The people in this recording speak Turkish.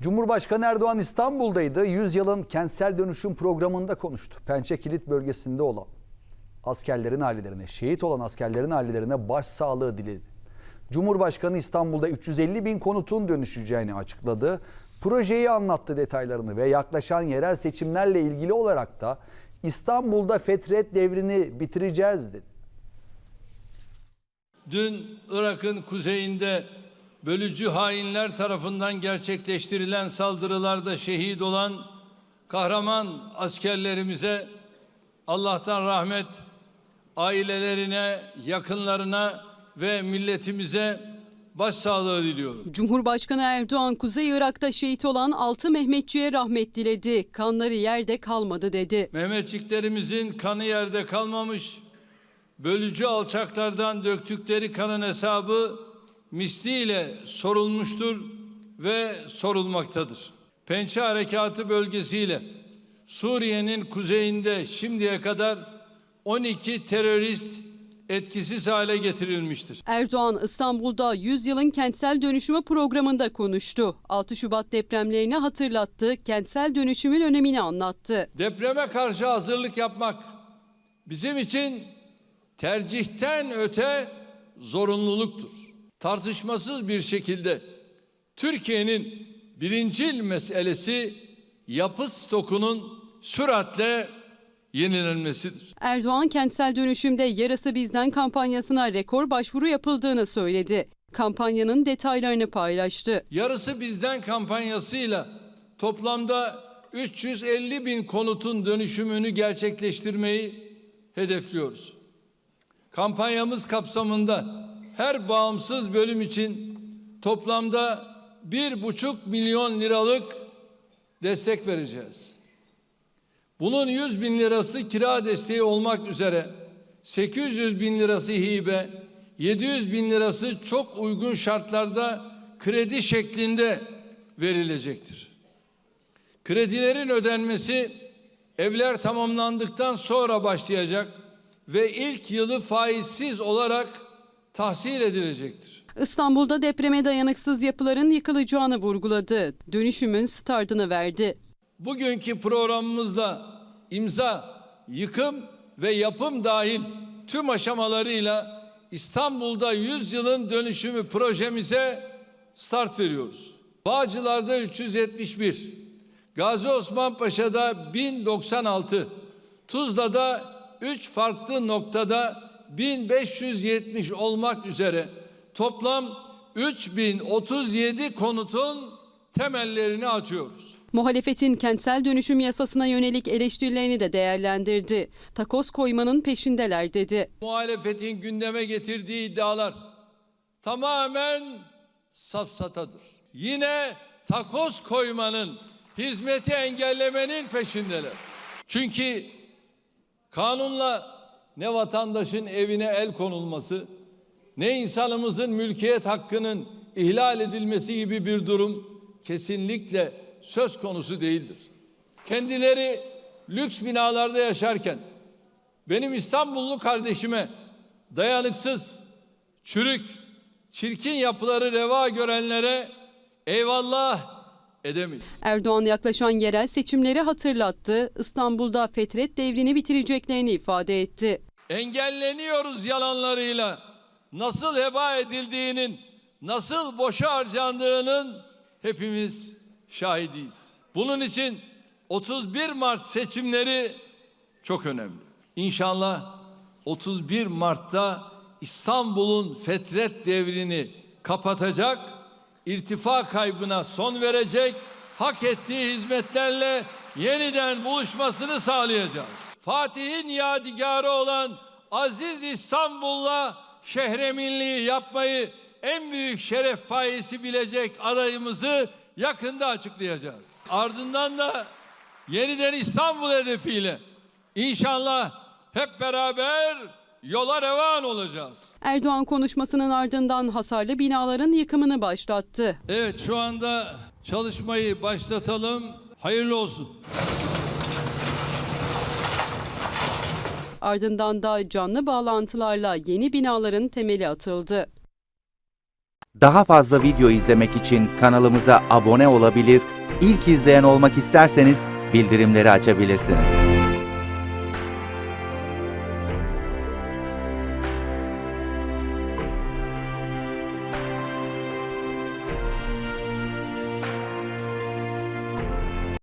Cumhurbaşkanı Erdoğan İstanbul'daydı. 100 yılın kentsel dönüşüm programında konuştu. Pençe Kilit bölgesinde olan askerlerin ailelerine, şehit olan askerlerin ailelerine başsağlığı diledi. Cumhurbaşkanı İstanbul'da 350 bin konutun dönüşeceğini açıkladı. Projeyi anlattı detaylarını ve yaklaşan yerel seçimlerle ilgili olarak da İstanbul'da fetret devrini bitireceğiz dedi. Dün Irak'ın kuzeyinde bölücü hainler tarafından gerçekleştirilen saldırılarda şehit olan kahraman askerlerimize Allah'tan rahmet, ailelerine, yakınlarına ve milletimize başsağlığı diliyorum. Cumhurbaşkanı Erdoğan Kuzey Irak'ta şehit olan 6 Mehmetçiye rahmet diledi. Kanları yerde kalmadı dedi. Mehmetçiklerimizin kanı yerde kalmamış, bölücü alçaklardan döktükleri kanın hesabı misliyle sorulmuştur ve sorulmaktadır. Pençe Harekatı bölgesiyle Suriye'nin kuzeyinde şimdiye kadar 12 terörist etkisiz hale getirilmiştir. Erdoğan İstanbul'da 100 yılın kentsel dönüşümü programında konuştu. 6 Şubat depremlerini hatırlattı, kentsel dönüşümün önemini anlattı. Depreme karşı hazırlık yapmak bizim için tercihten öte zorunluluktur. Tartışmasız bir şekilde Türkiye'nin birincil meselesi yapı stokunun süratle yenilenmesidir. Erdoğan kentsel dönüşümde yarısı bizden kampanyasına rekor başvuru yapıldığını söyledi. Kampanyanın detaylarını paylaştı. Yarısı bizden kampanyasıyla toplamda 350 bin konutun dönüşümünü gerçekleştirmeyi hedefliyoruz. Kampanyamız kapsamında her bağımsız bölüm için toplamda bir buçuk milyon liralık destek vereceğiz. Bunun 100 bin lirası kira desteği olmak üzere 800 bin lirası hibe, 700 bin lirası çok uygun şartlarda kredi şeklinde verilecektir. Kredilerin ödenmesi evler tamamlandıktan sonra başlayacak ve ilk yılı faizsiz olarak tahsil edilecektir. İstanbul'da depreme dayanıksız yapıların yıkılacağını vurguladı. Dönüşümün startını verdi. Bugünkü programımızda imza, yıkım ve yapım dahil tüm aşamalarıyla İstanbul'da 100 yılın dönüşümü projemize start veriyoruz. Bağcılar'da 371, Gazi Osman Paşa'da 1096, Tuzla'da 3 farklı noktada 1570 olmak üzere toplam 3037 konutun temellerini atıyoruz. Muhalefetin kentsel dönüşüm yasasına yönelik eleştirilerini de değerlendirdi. Takoz koymanın peşindeler dedi. muhalefetin gündeme getirdiği iddialar tamamen safsatadır. Yine takoz koymanın, hizmeti engellemenin peşindeler. Çünkü kanunla ne vatandaşın evine el konulması, ne insanımızın mülkiyet hakkının ihlal edilmesi gibi bir durum kesinlikle söz konusu değildir. Kendileri lüks binalarda yaşarken benim İstanbullu kardeşime dayanıksız, çürük, çirkin yapıları reva görenlere eyvallah edemeyiz. Erdoğan yaklaşan yerel seçimleri hatırlattı. İstanbul'da fetret devrini bitireceklerini ifade etti. Engelleniyoruz yalanlarıyla nasıl heba edildiğinin, nasıl boşa harcandığının hepimiz şahidiyiz. Bunun için 31 Mart seçimleri çok önemli. İnşallah 31 Mart'ta İstanbul'un fetret devrini kapatacak, irtifa kaybına son verecek, hak ettiği hizmetlerle yeniden buluşmasını sağlayacağız. Fatih'in yadigarı olan aziz İstanbul'la şehreminliği yapmayı en büyük şeref payesi bilecek adayımızı yakında açıklayacağız. Ardından da yeniden İstanbul hedefiyle inşallah hep beraber yola revan olacağız. Erdoğan konuşmasının ardından hasarlı binaların yıkımını başlattı. Evet şu anda çalışmayı başlatalım. Hayırlı olsun. Ardından da canlı bağlantılarla yeni binaların temeli atıldı. Daha fazla video izlemek için kanalımıza abone olabilir, ilk izleyen olmak isterseniz bildirimleri açabilirsiniz.